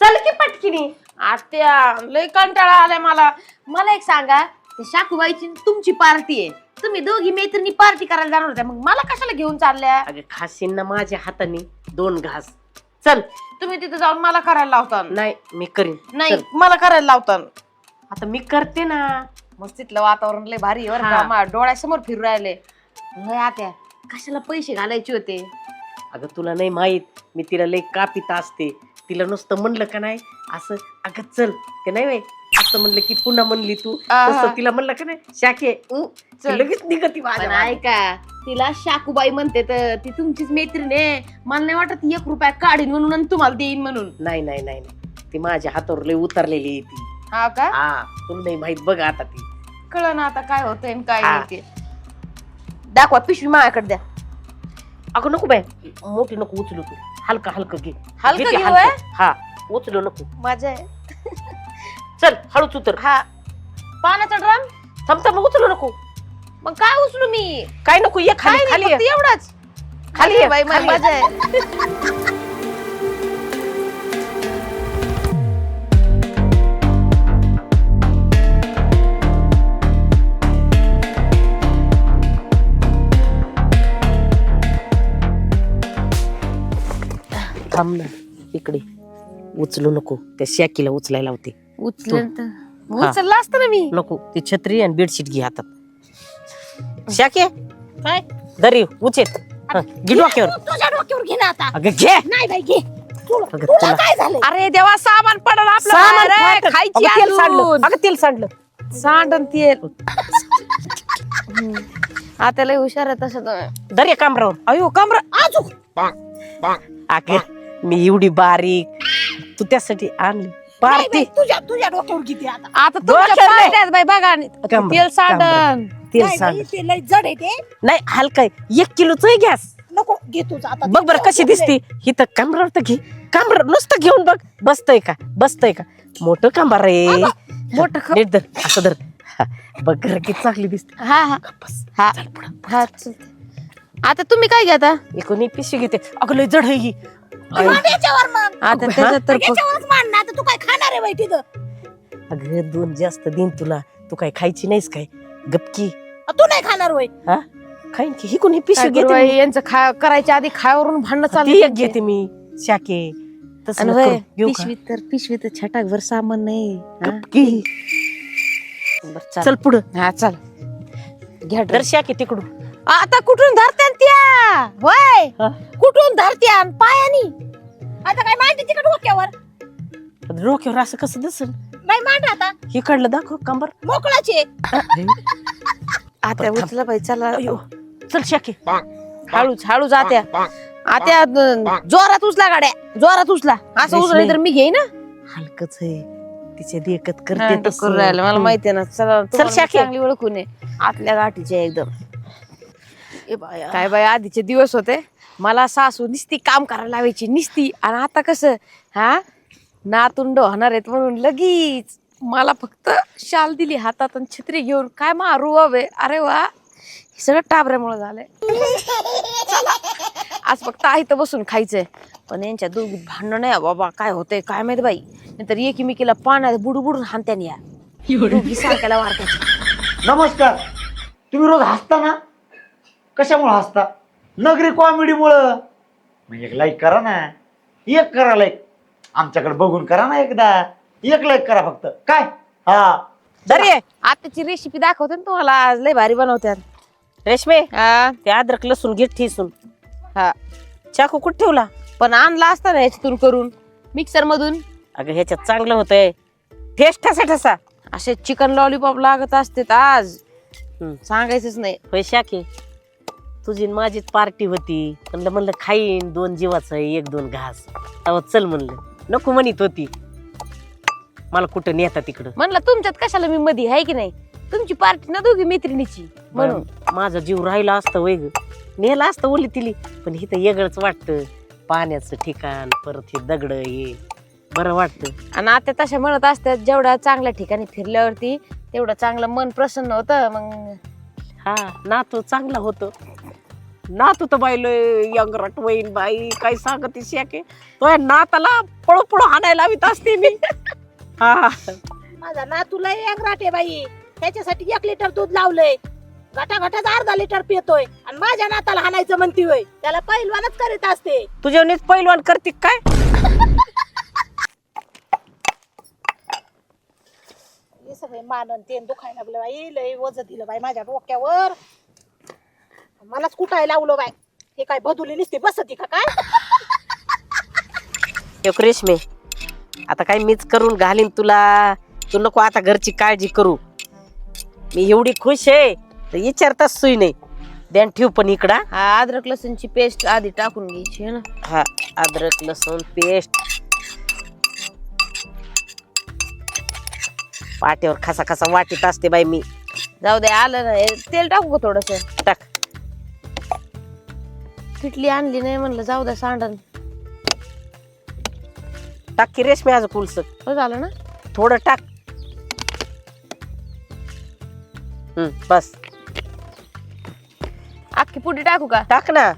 चल की पटकिनी. आत्या लय कंटाळा आलाय मला. मला एक सांगा ते शाकूबाईची न तुमची पार्टी आहे. तुम्ही दोघी मैत्रिणी पार्टी करायला जाणार होत्या. मग मला कशाला घेऊन चालल्या? अगं खाशीन ना माझ्या हाताने दोन घास. चल. तुम्ही तिथे जाऊन मला करायला लावता. नाही मी करीन. नाही चल. मला करायला लावता. आता मी करते ना. मस्त तिथलं वातावरण लय भारी आहे बरं हा. का मा डोळ्यासमोर फिरू राहिले. लय आत्या कशाला पैसे घालायचे होते? अगं तुला नाही माहीत मी तिला लई कापित असते. तिला नुसतं म्हणलं का नाही असं अगं चल ते नाही व्हय. असं म्हणलं की पुन्हा म्हणली तू आहा. तसं तिला म्हणलं का नाही शाके उ, ती चल. लगेच निघती पण माझ्या मागे. ऐका तिला शाकूबाई म्हणते तर ती तुमचीच मैत्रीण आहे मला नाही वाटत एक रुपया काढीन म्हणून आणि तुम्हाला देईन म्हणून नाही नाही नाही नाही ती माझ्या हातावर लई उतरलेली आहे ती हा का हा तुला नाही माहीत बघ आता ती कळ ना आता काय होतंय आणि काय हा. नाही ते दाखवा पिशवी माझ्याकडे द्या अगं नको बाय मोठी नको उचलू तू हलका हलका घे हलकं घे ते घेऊ, हलकं. हा उचलू नको माझ्या आहे. चल हळूच उतर हा पाण्याचा ड्रम थांब थांब उचलू नको मग काय उचलू मी काय नको ये काय खाली नाही, खाली फक्त ये. एवढंच खाली ये, बाई खाली ये. माझ्या आहे. थांब ना इकडे. उचलू नको. त्या शाकीला उचलायला होते. उचलेल तर. उचलला असतं ना मी. नको. ती छत्री आणि बेडशीट घे हातात. शाके काय? दरी उचेत हं, घे डोक्यावर. तुझ्या डोक्यावर घे ना आता. अगं घे. नाही बाई घे. अगं तुला काय झालं? अरे देवा सामान पडलं आपलं. सामान फाटलं. खायची अगं तेल सांडलं. अजून. अगं तेल सांडलं. सांडन तेल. आता लय हुशार आहे तसं तर. दर या कामरावर. अयो कमरा आजू. अगं मी एवढी बारीक. तू त्यासाठी आणली पार्टी तुझ्या तुझ्या डोक्यावर किती आता. आता तुमच्या नाही. बाई बघा. आणि कमरा, तेल सांडन तेल सांड ते लय जड आहे ते. नाही हलका आहे. एक किलोच गॅस नको घे तुझं आता. बघ बरं कशी दिसते. ही तर कमरावर तर घे. कमर नुसतं घेऊन बघ. बसतय का? बसतय का? मोठं कमर आहे मोठं ख- नीट धर. असं धर. हा, बघ घर किती चांगली दिसते. हा हा. बस. हा. हा. आता तुम्ही काय घेता? एकूण ही पिशवी घेते. अगं लय जड आहे ही. आता त्याच्यात तर तू काय खाणार आहे बाई तिथं? अगं दोन जास्त दिन तुला तू काय खायची नाहीस काय? गपकी तू नाही खाणार होय. हा? खाईन की. ही कोणी पिशवी घेते मी. यांचं खा करायच्या आधी खायावरून भांडणं ती चालू एक घेते मी शाके. तसं नको. घेऊ का? पिशवीत तर पिशवीत छटाकभर सामान नाही. हा? गपकी. बरं, चल चल पुढं. हा चल. घ्या दर शाके तिकडून. आता कुठून धरत्यान त्या? होय हा. कुठून धरत्यान? पायानी. आता काय मांडी तिकडे डोक्यावर? डोक्यावर असं कसं दिसल? नाही मांड आता. काढलं दाखव कंबर. मोकळाचे. आता. उचला बाई चला. अयो. चल शाके. हळूच हळूच आत्या. आत्या अं, जोरात उचला गाड्या. जोरात उचला. असं. उचला तर मी घेईन ना हलकच आहे. तिच्या देखत हा, करते ते करून राहिलं. मला माहितीये ना. चला तुम्हाला शाके. चांगली ओळखून आहे. आतल्या गाठीचे एकदम. ए बाया. काय बाई आधीचे दिवस होते. मला सासू निस्ती काम करायला लावायची निस्ती. आणि आता कसं हा? नातुंड होणार आहेत म्हणून लगेच. मला फक्त शाल दिली हातात आणि छत्री घेऊन काय मारू हवे? अरे वा. हे सगळं टाबऱ्यामुळे झालंय. चला. आज फक्त आहे बसून खायचंय. पण यांच्या दोघीत भांडण नाही बाबा काय होतंय काय माहीत बाई. नाहीतर एकीमेकीला पाण्यात बुडू हानत्यान या. दोघी सारख्याला वारत्याच्या. नमस्कार. तुम्ही रोज हसता ना? कशामुळे हसता? नगरी कॉमेडीमुळं. मग एक लाईक करा ना. एक करा लाईक आमच्याकडे बघून करा ना एकदा. एक लाईक करा फक्त. काय? हा. अरे आताची रेसिपी दाखवते ना तुम्हाला. आज लय भारी बनवत्यात रेशमे हा. ते अद्रक लसूण घे ठेसून. हा. चाकू कुठे ठेवला? पण आणला असता ना ह्याच्यातून करून. मिक्सर मधून. अगं ह्याच्यात चांगलं होतंय. टेस्ट ठसा ठसा. असे चिकन लॉलीपॉप लागत असते आज. हम्म. सांगायचंच नाही. होय शाके. तुझी न माझीच पार्टी होती. म्हणलं म्हणलं खाईन दोन जीवाचं एक दोन घास. तेव्हा चल म्हणलं. नको म्हणत होती. मला कुठं नेता तिकडं? म्हणलं तुमच्यात कशाला मी मधी आहे की नाही? तुमची पार्टी ना दोघी मैत्रिणीची म्हणून. माझा जीव राहिला असतं वय ग. नेला असतं ओली तिली. पण इथं वेगळंच वाटतं. पाण्याचं ठिकाण परत हे दगड हे. बरं वाटतं. आणि आता तशा म्हणत असतात जेवढ्या चांगल्या ठिकाणी फिरल्यावरती तेवढं चांगलं मन प्रसन्न होतं मग. हा नातू चांगला होतो. नातू तर बाई लय यंगरट वहीन बाई काय सांगते शेके? तो या नाताला पळू पळू हाणायला लावित असते मी. हा. माझा नातूला एक राटे बाई. त्याच्यासाठी एक लिटर दूध लावलंय. घटा घटात अर्धा लिटर पितोय आणि माझ्या नाताला हाणायचं म्हणती होय. त्याला पहिलवानच करीत असते. तुझ्यावनीच पैलवान करते काय? हे सगळे मानन तेन दुखायला लागलं बाई. लय वज दिलं बाई माझ्या डोक्यावर. मलाच कुठायला लावलं बाई? हे काय बदुली नसते बसती का काय? एक रेशमे आता काय मीच करून घालीन तुला? तू नको आता घरची काळजी करू. मी एवढी खुश आहे तर विचारताच सुई नाही. ध्यान ठेव पण इकडा. हा अद्रक लसूणची पेस्ट आधी टाकून घ्यायची है ना. हा अद्रक लसूण पेस्ट पाट्यावर खसा खसा वाटीत असते बाई मी. जाऊ दे आलं ना हे तेल टाकू का थोडस? टाक. किटली आणली नाही म्हणलं जाऊ दे सांडण. टाक की रेशमे आज कुलस हो झालं ना? थोडं टाक. हम्म बस. अख्खी पुडी टाकू का? टाक ना.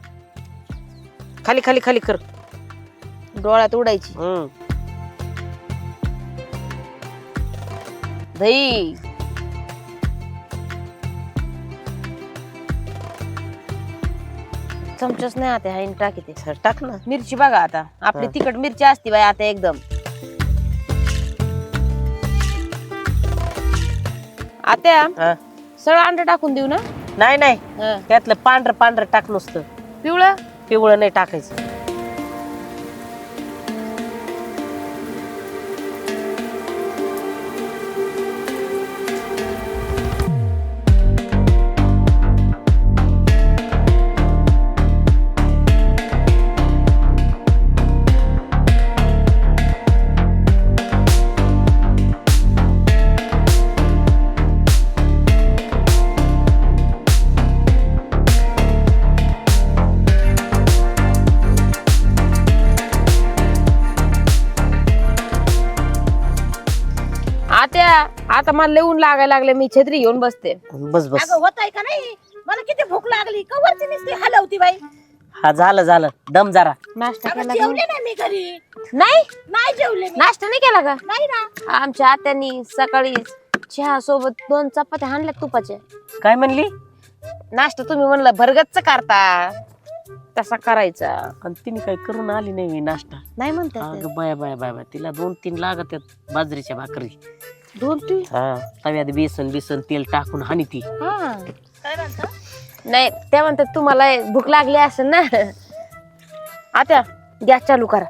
खाली खाली खाली कर. डोळ्यात उडायची. हम्म दही चमचच नाही आता हाईन टाकी ते सर टाक ना. मिरची बघा आता आपली. तिखट मिरची असती बाई आता एकदम. आत्या हा. सगळं अंड टाकून देऊ ना? नाही नाही. त्यातलं पांढरं पांढरं टाक नुसतं. पिवळं? पिवळं नाही टाकायचं. आता मला लिहून लागायला लागले मी छत्री घेऊन बसते. बस बस. अगं होत आहे का नाही? मला किती भूक लागली. कवरची नुसती हलवती बाई. हा झालं झालं. दम जरा. नाश्ता अगं केला का? जेवले नाही? मी घरी. नाही? नाही जेवले मी. नाश्ता नाही केला का? नाही ना. आमच्या आत्यानी सकाळी चहा सोबत दोन चपात्या आणल्या तुपाच्या काय म्हणली? नाश्ता तुम्ही म्हणलं भरगतच करता. तसा करायचा. आणि तिने काय करून आली नाही मी नाश्ता? नाही म्हणतात. अगं बाय बाय बाय बाय. तिला दोन तीन लागत आहेत बाजरीच्या भाकरी. दोन ती हा तव्यात बेसन बेसन तेल टाकून हानी ती. हा. काय म्हणता नाही त्या म्हणतात तुम्हाला भूक लागली असेल ना. आता गॅस चालू करा.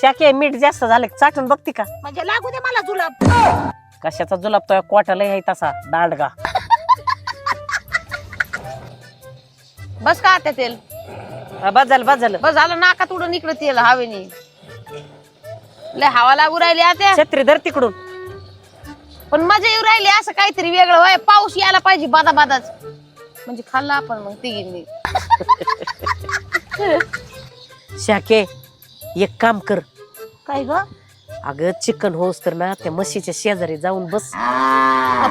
शाके मीठ जास्त झालं की चाटून बघते का? म्हणजे लागू दे मला जुलाब. कशाचा जुलाब तो? कोटाला आहे तसा दांडगा बस का आता तेल? हा, बस झालं बस झालं. बस झालं नाकात उडून इकडे तेल हवेने. लय हवा लागू राहिली आता. छत्री धर तिकडून. पण मजा येऊ राहिली असं काहीतरी वेगळं होय. पाऊस यायला पाहिजे बादा बादाच म्हणजे खाल्ला आपण मग तिघींनी. शाके एक काम कर. काय ग? अगं चिकन होस तर ना त्या म्हशीच्या शेजारी जाऊन बस.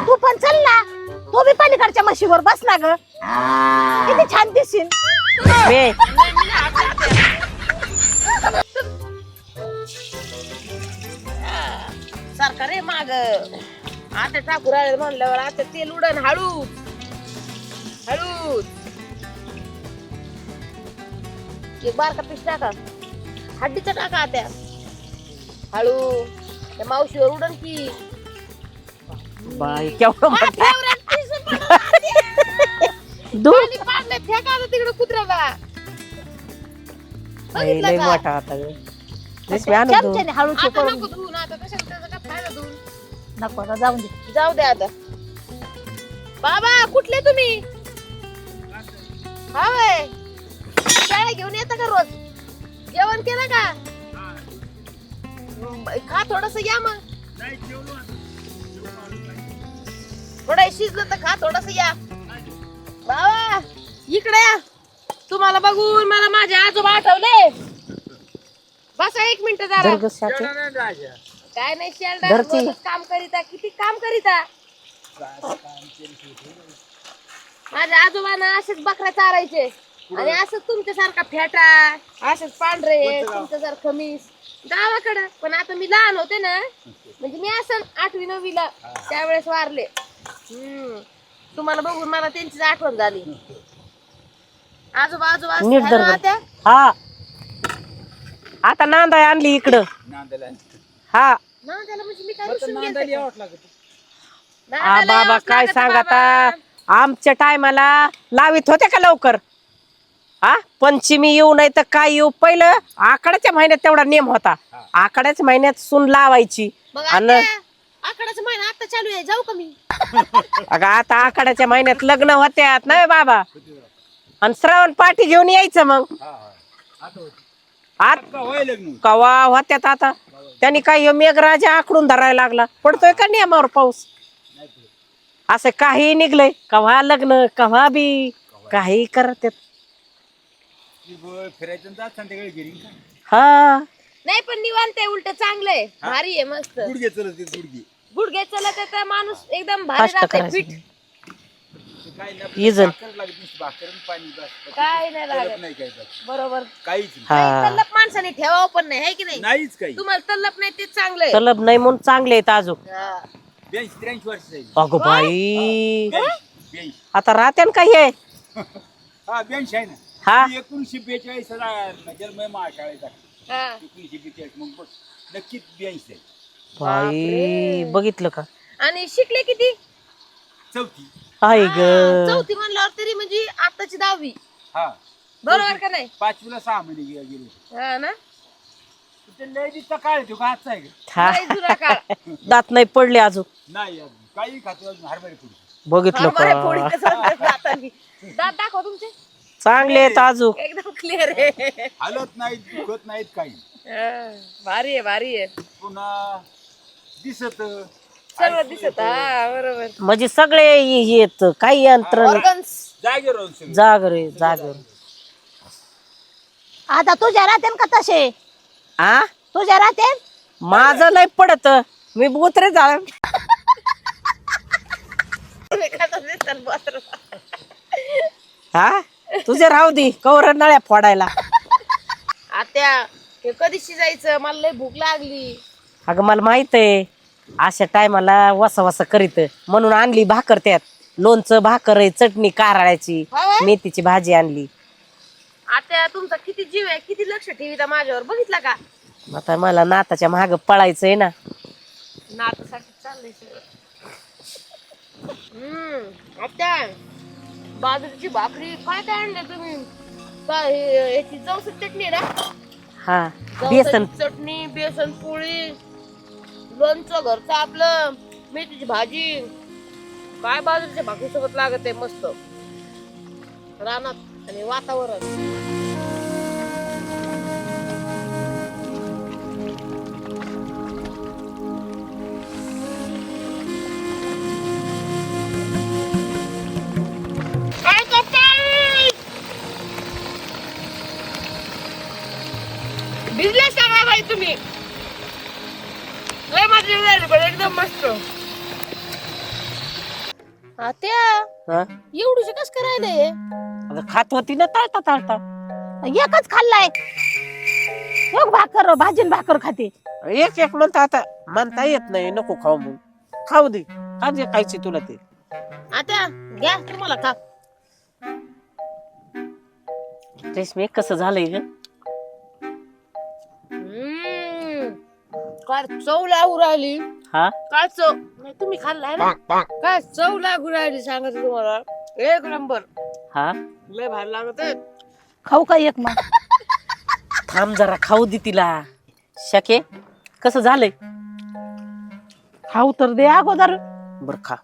तू पण चल ना. तू बी पलीकडच्या म्हशीवर बस ना ग. किती छान दिसशील. सारखा रे माग. आता टाकू राहिले म्हणल्यावर आता तेल उडन हळू हळू एक बारका पीस टाका. हड्डीचा टाका आता. हळू. त्या मावशीवर उडन की. बाई केवढं मोठं. दूध? फेका आता तिकडे कुत्र्याला. बाई, बघितलं लय का? मोठा आता. ग. रेशमी आणून देऊ. चमच्याने हळूचे आता करून. नको धुवून नको आता जाऊन दे. जाऊ दे आता. बाबा कुठले तुम्ही? हा वय शाळा घेऊन येता का रोज? जेवण केलं का? ब- खा थोडस या मग. थोडं शिजलं तर खा थोडस या. बाबा इकडे या. तुम्हाला बघून मला माझे आजोबा आठवले. बसा एक मिनिट जरा. काय नाही शेल्डा. रोजच काम करीता किती काम करीता? माझ्या आजोबांना असेच बकऱ्या चारायचे. आणि असंच तुमच्यासारखा फेटा असंच पांढरे तुमच्यासारखं मीस गावाकडं. पण आता मी लहान होते ना म्हणजे मी असं आठवी नववीला त्यावेळेस वारले. हम्म. तुम्हाला बघून मला त्यांचीच आठवण झाली. आजोबा आजोबा नीट हॅलो, धर बरं. आत्या? हा. आता नांदाय आणली इकडं. हा. ना म्हणजे मी काय रुसून गेलते का? आ नांदायला बाबा यावंच काय लागतं सांग बाबा. आता आमच्या टायमाला लावित होते का लवकर? हा पंचमी येऊ नाही तर काय येऊ? पहिलं आकड्याच्या महिन्यात तेवढा नेम होता. आकड्याच्या महिन्यात सून लावायची. मग आणि महिना आता चालू आहे जाऊ का मी? अगं आता आखाड्याच्या महिन्यात लग्न होत्यात नाही बाबा? आणि श्रावण पाठी घेऊन यायचं मग. आत कवा होत्यात आता? त्यांनी काय ह्यो मेघराजा आकडून धरायला लागला. पडतोय का नियमावर पाऊस? असं काही निघलंय. कव्हा लग्न कव्हा बी? काही करत हो. हा. नाही पण निवांत आहे उलट चांगलंय भारी आहे मस्त. गुडघे चलत गुडघे. गुडघे चलत तर माणूस एकदम भारी राहते फिट. काय नाही लागत नाही काय बस. बरोबर. काहीच नाही. हा. तल्लप माणसाने ठेवावं पण नाही है की नाही? नाहीच काही. तुम्हाला तल्लप नाही तेच चांगलंय तलब नाही म्हणून चांगले आहेत अजून. हा. ब्याऐंशी त्र्याऐंशी वर्ष जाईल अगो बाई. ब्याऐंशी ब्याऐंशी. आता राहत्यान का हे? हा ब्याऐंशी आहे ना. हा. मी एकोणीसशे बेचाळीस जन्म आहे महाशाळेचा. हा. एकोणीसशे बेचाळीस मग बघ नक्कीच ब्याऐंशी आहे. बाई बघितलं का? आणि शिकले किती? चौथी. आहे हा, ग. चौथी म्हणल्यावर तरी म्हणजे आताची दहावी. हा. बरोबर का नाही? पाचवीला सहा महिने गे- गेलो. हा ना? ते लय दिसता काय तो का आजचा आहे का? हा. लय जुना काळ. दात नाही पडले अजून. नाही अजून. काही खातो अजून हरभरे पुढे बघितलं आम्हाला का? पोळी कसं म्हणतात दातांनी. दात दाखव तुमचे. चांगले आहेत अजून. एकदम क्लिअर आहे. हलत नाहीत दुखत नाहीत काही. हा, भारी आहे भारी आहे. पुन्हा दिसत. सर्व दिसत. हा बरोबर. म्हणजे सगळे येत काही यंत्र ऑर्गन्स जागे राहून सगळं जाग रे जाग रे. आता तुझ्या राहते का तसे? आ? तुझ्या राहते माझं नाही पडत. मी बोत्रे जा. हा तुझे राहू दे कवर नळ्या फोडायला. आत्या हे कधी शिजायचं मला लय भूक लागली. अगं मला माहीत आहे. अशा टायमाला वसा वसा करीत. म्हणून आणली भाकर त्यात. लोणचं भाकर आहे चटणी कारळ्याची होय? मेथीची भाजी आणली. आत्या तुमचा किती जीव आहे किती लक्ष ठेवीता माझ्यावर? बघितला का? आता मला नाताच्या माग पळायचंय ना. नातासाठी चाललंय सगळं. हम्म आत्या बाजरीची भाकरी काय काय आणलं तुम्ही? काय हे- याची चौसष्ट चटणी आहे ना? हा बेसन. चटणी बेसन पोळी. लोणचं घरचं आपलं मेथीची भाजी. काय बाजूच्या भाकरी सोबत लागत आहे मस्त. रानात आणि वातावरण. काय करा भाई सांगा बाई तुम्ही. मजा झाली पण एकदम मस्त. आत्या हा? एवढीशी कस करायलंय खात होती ना ताळता ताळता. एकच खाल्लाय. एक भाकर भाजीन भाकर खाते. एक एक म्हणता आता म्हणता येत नाही नको खाऊ म्हणून खाऊ दे का जे खायचे तुला ते. आत्या घ्या तुम्हाला का रेशमी कसं झालंय ग? काय चव लागू राहिली? हा? काय चव? नाही तुम्ही खाल्लाय ना? काय चव लागू राहिली सांगत तुम्हाला? एक नंबर. हा? लय भारी लागत आहे. खाऊ का एक मग? थांब जरा खाऊ दे तिला. शके कसं झालंय? खाऊ तर दे अगोदर. बर खा.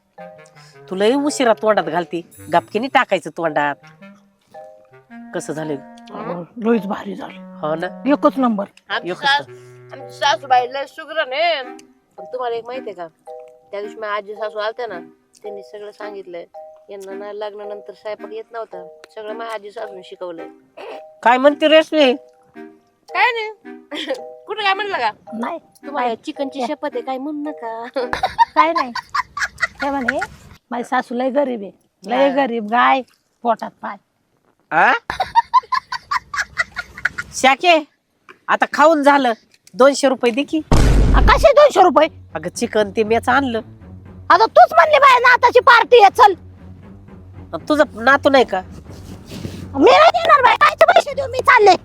तुला उशिरा तोंडात घालती. गापकीने टाकायचं तोंडात. कसं झालंय? लोईच भारी झाली. हो ना? एकच नंबर. आमची सास आमची सासूबाई लय सुग्रण आहे पण तुम्हाला एक माहितीये का? त्या दिवशी माझ्या आजी सासू आलत्या ना त्यांनी सगळं सांगितलंय. यांना ना लग्नानंतर स्वयंपाक येत नव्हता. सगळं माझ्या आजी सासून शिकवलंय. काय म्हणते रेशमी? काय नाही. कुठं काय म्हणलं का? नाही. तुम्हाला चिकनची शपथ आहे काय? म्हणू नका. काय नाही. ते म्हणे? माझी सासू लय गरीब आहे. लय गरीब गाय पोटात पाय. आ? शाके आता खाऊन झालं. दोनशे रुपये दे की. आ, कसे दोनशे रुपये? अगं चिकन ते मेच आणलं. आता तूच म्हणली बाय नाताची पार्टी आहे चल. तुझं नातू नाही का? मी नाही देणार बाय कायचे पैसे देऊ मी चालले.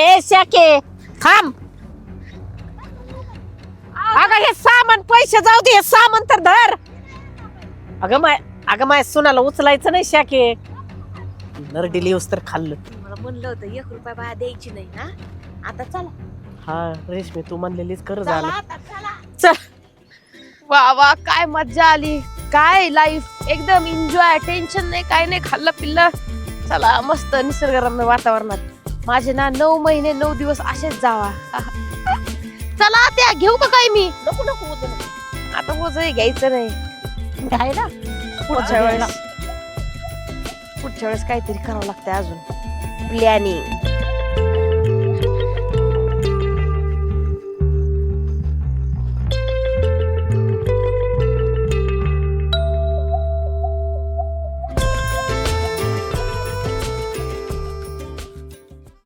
ए शाके थांब. अगं हे सामान पैसे जाऊ दे हे सामान तर धर. अगं माय अगं माय सुनाला उचलायचं नाही शाके. नरडी लिहूस तर खाल्लं. म्हणलं होतं एक रुपया बाया द्यायची नाही हा आता चला. हा रेशमी तू म्हणलेलीच कर चला झालं. आता, चला. चल. वा वा काय मज्जा आली. काय लाईफ एकदम एन्जॉय टेन्शन नाही काय नाही खाल्लं पिल्लं चला मस्त निसर्गरम्य वातावरणात. माझे ना नऊ महिने नऊ दिवस असेच जावा. चला त्या घेऊ का काय मी? नको नको. आता बोजही घ्यायचं नाही. आहे ना? पुढच्या वेळेस पुढच्या वेळेस काहीतरी करावं लागतंय अजून. planning.